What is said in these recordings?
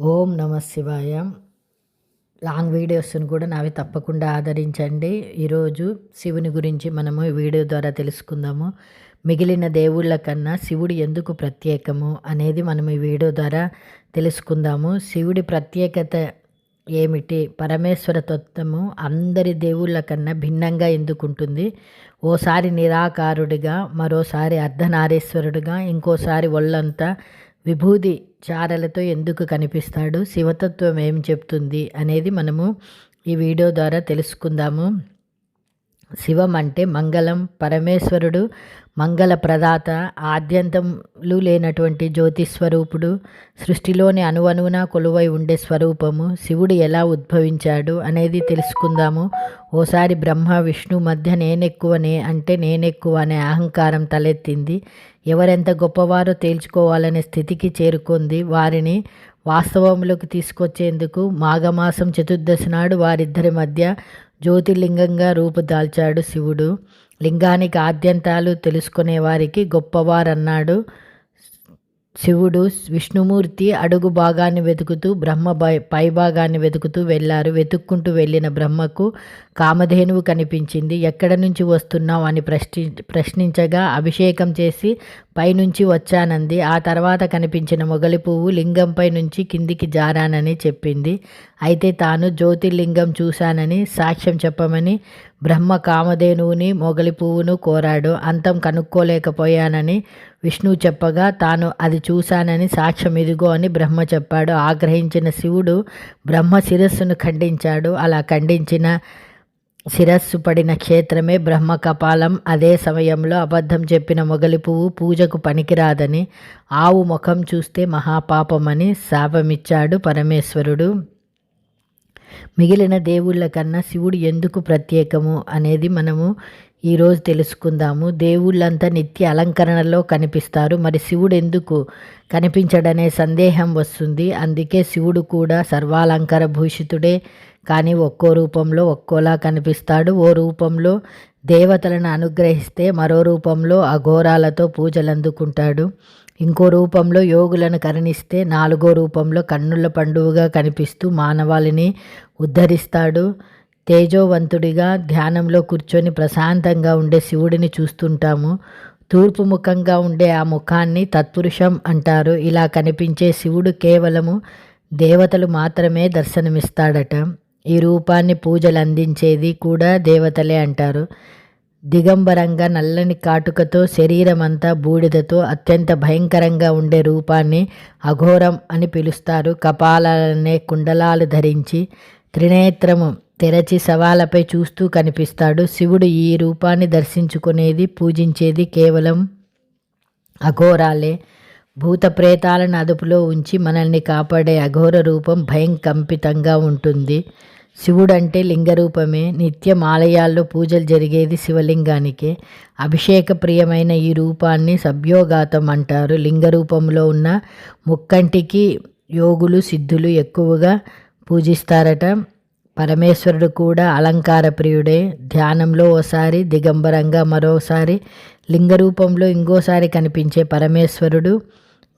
ఓం నమ శివాయ. లాంగ్ వీడియోస్ని కూడా నావి తప్పకుండా ఆదరించండి. ఈరోజు శివుని గురించి మనము ఈ వీడియో ద్వారా తెలుసుకుందాము. మిగిలిన దేవుళ్ళ కన్నా శివుడు ఎందుకు ప్రత్యేకము అనేది మనం ఈ వీడియో ద్వారా తెలుసుకుందాము. శివుడి ప్రత్యేకత ఏమిటి? పరమేశ్వర తత్వము అందరి దేవుళ్ళ కన్నా భిన్నంగా ఎందుకుంటుంది ఓసారి నిరాకారుడిగా మరోసారి అర్ధనారీశ్వరుడిగా ఇంకోసారి ఒళ్ళంతా విభూది చారలతో ఎందుకు కనిపిస్తాడు? శివతత్వం ఏం చెప్తుంది అనేది మనము ఈ వీడియో ద్వారా తెలుసుకుందాము. శివం అంటే మంగళం పరమేశ్వరుడు మంగళ ప్రదాత ఆద్యంతములు లేనటువంటి జ్యోతి స్వరూపుడు సృష్టిలోని అణువణువున కొలువై ఉండే స్వరూపము శివుడు ఎలా ఉద్భవించాడు అనేది తెలుసుకుందాము. ఓసారి బ్రహ్మ విష్ణు మధ్య నేనెక్కువనే అంటే నేనెక్కువ అనే అహంకారం తలెత్తింది. ఎవరెంత గొప్పవారో తేల్చుకోవాలనే స్థితికి చేరుకుంది. వారిని వాస్తవంలోకి తీసుకొచ్చేందుకు మాఘమాసం చతుర్దశి నాడు వారిద్దరి మధ్య జ్యోతిర్లింగంగా రూపుదాల్చాడు శివుడు. లింగానికి ఆద్యంతాలు తెలుసుకునే వారికి గొప్పవారన్నాడు. శివుడు విష్ణుమూర్తి అడుగు భాగాన్ని వెతుకుతూ బ్రహ్మ పై భాగాన్ని వెతుకుతూ వెళ్ళారు. వెతుక్కుంటూ వెళ్ళిన బ్రహ్మకు కామధేనువు కనిపించింది. ఎక్కడ నుంచి వస్తున్నావు అని ప్రశ్ని ప్రశ్నించగా అభిషేకం చేసి పైనుంచి వచ్చానంది. ఆ తర్వాత కనిపించిన మొగలి పువ్వు లింగంపై నుంచి కిందికి జారానని చెప్పింది. అయితే తాను జ్యోతిర్లింగం చూశానని సాక్ష్యం చెప్పమని బ్రహ్మ కామధేనువుని మొగలి పువ్వును కోరాడు. అంతం కనుక్కోలేకపోయానని విష్ణువు చెప్పగా తాను అది చూశానని సాక్ష్యం ఇదిగో అని బ్రహ్మ చెప్పాడు. ఆగ్రహించిన శివుడు బ్రహ్మ శిరస్సును ఖండించాడు. అలా ఖండించిన శిరస్సు పడిన క్షేత్రమే బ్రహ్మ కపాలం. అదే సమయంలో అబద్ధం చెప్పిన మొగలి పువ్వు పూజకు పనికిరాదని ఆవు ముఖం చూస్తే మహాపాపమని శాపమిచ్చాడు పరమేశ్వరుడు. మిగిలిన దేవుళ్ళ కన్నా శివుడు ఎందుకు ప్రత్యేకము అనేది మనము ఈరోజు తెలుసుకుందాము. దేవుళ్ళంతా నిత్య అలంకరణలో కనిపిస్తారు. మరి శివుడు ఎందుకు కనిపించడనే సందేహం వస్తుంది. అందుకే శివుడు కూడా సర్వాలంకార భూషితుడే. కానీ ఒక్కో రూపంలో ఒక్కోలా కనిపిస్తాడు. ఓ రూపంలో దేవతలను అనుగ్రహిస్తే మరో రూపంలో అఘోరాలతో పూజలు అందుకుంటాడు ఇంకో రూపంలో యోగులను కరుణిస్తే నాలుగో రూపంలో కన్నుల పండువుగా కనిపిస్తూ మానవాళిని ఉద్ధరిస్తాడు. తేజోవంతుడిగా ధ్యానంలో కూర్చొని ప్రశాంతంగా ఉండే శివుడిని చూస్తుంటాము. తూర్పు ముఖంగా ఉండే ఆ ముఖాన్ని తత్పురుషం అంటారు. ఇలా కనిపించే శివుడు కేవలము దేవతలు మాత్రమే దర్శనమిస్తాడట. ఈ రూపాన్ని పూజలు అందించేది కూడా దేవతలే అంటారు. దిగంబరంగా నల్లని కాటుకతో శరీరం అంతా బూడిదతో అత్యంత భయంకరంగా ఉండే రూపాన్ని అఘోరం అని పిలుస్తారు. కపాలనే కుండలాలు ధరించి త్రినేత్రము తెరచి సవాలపై చూస్తూ కనిపిస్తాడు. శివుడు ఈ రూపాన్ని దర్శించుకునేది పూజించేది కేవలం అఘోరాలే. భూత ప్రేతాలను అదుపులో ఉంచి మనల్ని కాపాడే అఘోర రూపం భయం కంపితంగా ఉంటుంది. శివుడంటే లింగరూపమే. నిత్యం ఆలయాల్లో పూజలు జరిగేది శివలింగానికే. అభిషేక ప్రియమైన ఈ రూపాన్ని సభ్యోగాతం అంటారు. లింగ రూపంలో ఉన్న ముక్కంటికి యోగులు సిద్ధులు ఎక్కువగా పూజిస్తారట. పరమేశ్వరుడు కూడా అలంకార ప్రియుడే ధ్యానంలో ఓసారి దిగంబరంగా మరోసారి లింగ రూపంలో ఇంకోసారి కనిపించే పరమేశ్వరుడు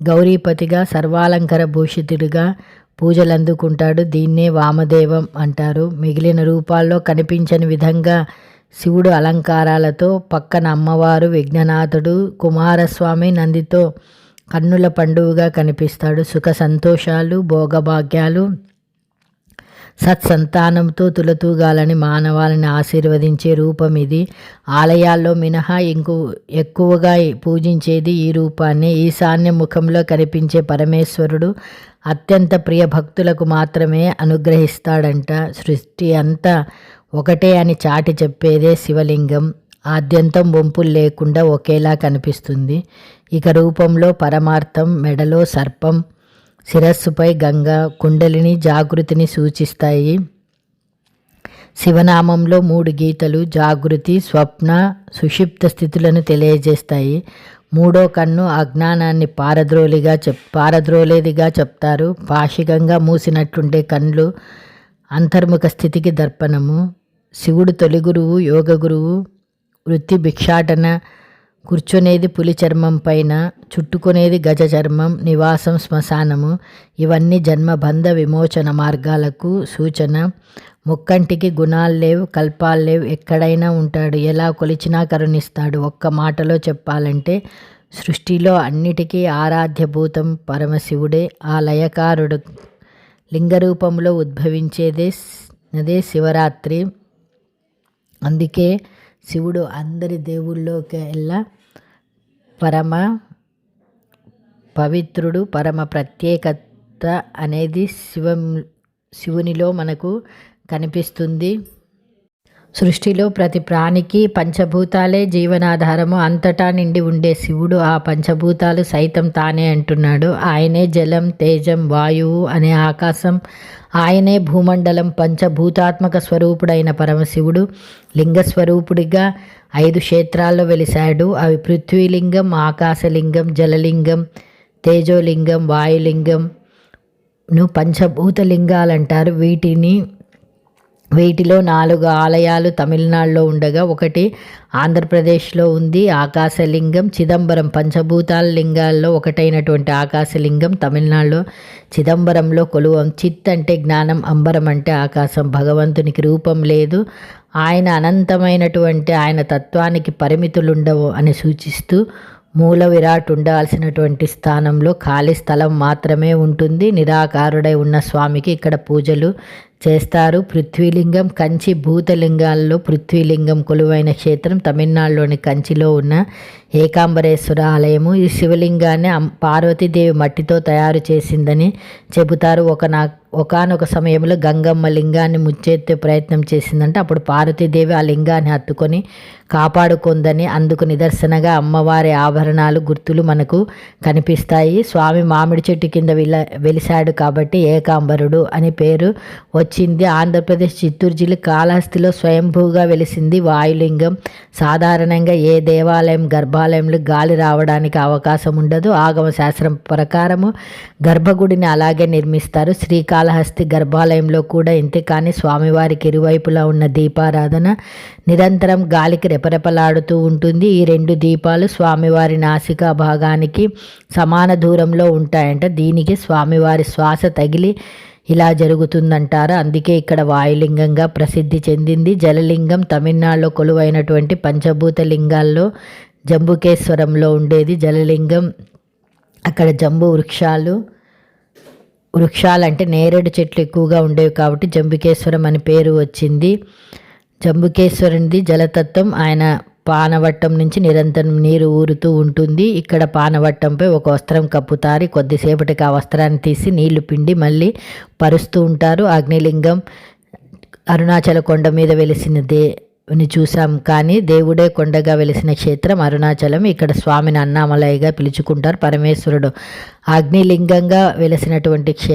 గౌరీపతిగా సర్వాలంకార భూషితుడిగా పూజలు అందుకుంటాడు. దీన్నే వామదేవం అంటారు. మిగిలిన రూపాల్లో కనిపించని విధంగా శివుడు అలంకారాలతో పక్కన అమ్మవారు విఘ్ననాథుడు కుమారస్వామి నందితో కన్నుల పండువుగా కనిపిస్తాడు. సుఖ సంతోషాలు భోగభాగ్యాలు సత్సంతానంతో తులతూగాలని మానవాళిని ఆశీర్వదించే రూపం ఇది. ఆలయాల్లో మినహా ఇంకు ఎక్కువగా పూజించేది ఈ రూపాన్ని. ఈశాన్య ముఖంలో కనిపించే పరమేశ్వరుడు అత్యంత ప్రియ భక్తులకు మాత్రమే అనుగ్రహిస్తాడంట సృష్టి అంతా ఒకటే అని చాటి చెప్పేదే శివలింగం. ఆద్యంతం వంపులు లేకుండా ఒకేలా కనిపిస్తుంది. ఇక రూపంలో పరమార్థం మెడలో సర్పం శిరస్సుపై గంగ కుండలిని జాగృతిని సూచిస్తాయి. శివనామంలో మూడు గీతలు జాగృతి స్వప్న సుషిప్త స్థితులను తెలియజేస్తాయి. మూడో కన్ను అజ్ఞానాన్ని పారద్రోలిగా చెప్ పారద్రోలేదిగా చెప్తారు. పాషికంగా మూసినట్టుండే కండ్లు అంతర్ముఖ స్థితికి దర్పణము. శివుడు తొలి గురువు యోగ గురువు వృత్తి భిక్షాటన కూర్చునేది పులి చర్మం పైన చుట్టుకునేది గజ చర్మం నివాసం శ్మశానము. ఇవన్నీ జన్మబంధ విమోచన మార్గాలకు సూచన. ముక్కంటికి గుణాలు లేవు కల్పాలు లేవు ఎక్కడైనా ఉంటాడు. ఎలా కొలిచినా కరుణిస్తాడు. ఒక్క మాటలో చెప్పాలంటే సృష్టిలో అన్నిటికీ ఆరాధ్యభూతం పరమశివుడే ఆ లయకారుడు. లింగరూపంలో ఉద్భవించేదే అదే శివరాత్రి. అందుకే శివుడు అందరి దేవుళ్ళోకెల్లా పరమ పవిత్రుడు పరమ ప్రత్యేకత అనేది శివం శివునిలో మనకు కనిపిస్తుంది. సృష్టిలో ప్రతి ప్రాణికి పంచభూతాలే జీవనాధారము. అంతటా నిండి ఉండే శివుడు ఆ పంచభూతాలు సైతం తానే అంటున్నాడు. ఆయనే జలం తేజం వాయువు అనే ఆకాశం. ఆయనే భూమండలం పంచభూతాత్మక స్వరూపుడైన పరమశివుడు. లింగస్వరూపుడిగా ఐదు క్షేత్రాల్లో వెలిశాడు. అవి పృథ్వీలింగం ఆకాశలింగం జలలింగం తేజోలింగం వాయులింగం ను పంచభూత అంటారు వీటిని వీటిలో నాలుగు ఆలయాలు తమిళనాడులో ఉండగా ఒకటి ఆంధ్రప్రదేశ్లో ఉంది ఆకాశలింగం చిదంబరం పంచభూతాల లింగాల్లో ఒకటైనటువంటి ఆకాశలింగం తమిళనాడులో చిదంబరంలో కొలువం చిత్ అంటే జ్ఞానం అంబరం అంటే ఆకాశం భగవంతునికి రూపం లేదు ఆయన అనంతమైనటువంటి ఆయన తత్వానికి పరిమితులుండవు అని సూచిస్తూ మూల విరాట్ ఉండాల్సినటువంటి స్థానంలో ఖాళీ స్థలం మాత్రమే ఉంటుంది. నిరాకారుడై ఉన్న స్వామికి ఇక్కడ పూజలు చేస్తారు. పృథ్వీలింగం కంచి భూతలింగాల్లో పృథ్వీలింగం కొలువైన క్షేత్రం తమిళనాడులోని కంచిలో ఉన్న ఏకాంబరేశ్వర ఆలయము. ఈ శివలింగాన్ని పార్వతీదేవి మట్టితో తయారు చేసిందని చెబుతారు. ఒక నా ఒకనొక సమయంలో గంగమ్మ లింగాన్ని ముచ్చెత్తే ప్రయత్నం చేసిందంటే అప్పుడు పార్వతీదేవి ఆ లింగాన్ని హత్తుకొని కాపాడుకుందని అందుకు నిదర్శనగా అమ్మవారి ఆభరణాలు గుర్తులు మనకు కనిపిస్తాయి. స్వామి మామిడి చెట్టు కింద విల వెలిశాడు కాబట్టి ఏకాంబరుడు అని పేరు వచ్చింది. ఆంధ్రప్రదేశ్ చిత్తూరు జిల్లా కాళహస్తిలో స్వయంభూగా వెలిసింది వాయులింగం. సాధారణంగా ఏ దేవాలయం గర్భాలయంలో గాలి రావడానికి అవకాశం ఉండదు. ఆగమ శాస్త్రం ప్రకారము గర్భగుడిని అలాగే నిర్మిస్తారు. కాళహస్తి గర్భాలయంలో కూడా ఇంతే కానీ స్వామివారికి ఇరువైపులా ఉన్న దీపారాధన నిరంతరం గాలికి రెపరెపలాడుతూ ఉంటుంది. ఈ రెండు దీపాలు స్వామివారి నాసికా భాగానికి సమాన దూరంలో ఉంటాయంట. దీనికి స్వామివారి శ్వాస తగిలి ఇలా జరుగుతుందంటారు. అందుకే ఇక్కడ వాయులింగంగా ప్రసిద్ధి చెందింది. జలలింగం తమిళనాడులో కొలువైనటువంటి పంచభూత లింగాల్లో జంబుకేశ్వరంలో ఉండేది. జలలింగం అక్కడ జంబు వృక్షాలు వృక్షాలంటే నేరేడు చెట్లు ఎక్కువగా ఉండేవి కాబట్టి జంబుకేశ్వరం అని పేరు వచ్చింది. జంబుకేశ్వరునిది జలతత్వం. ఆయన పానవట్టం నుంచి నిరంతరం నీరు ఊరుతూ ఉంటుంది. ఇక్కడ పానవట్టంపై ఒక వస్త్రం కప్పుతారు. కొద్దిసేపటికి ఆ వస్త్రాన్ని తీసి నీళ్ళు పిండి మళ్ళీ పరుస్తూ ఉంటారు. అగ్నిలింగం అరుణాచల కొండ మీద వెలిసిన దే ని చూసాం కానీ దేవుడే కొండగా వెలిసిన క్షేత్రం అరుణాచలం. ఇక్కడ స్వామిని అన్నామలయ్యగా పిలుచుకుంటారు పరమేశ్వరుడు. అగ్నిలింగంగా వెలిసినటువంటి క్షేత్రం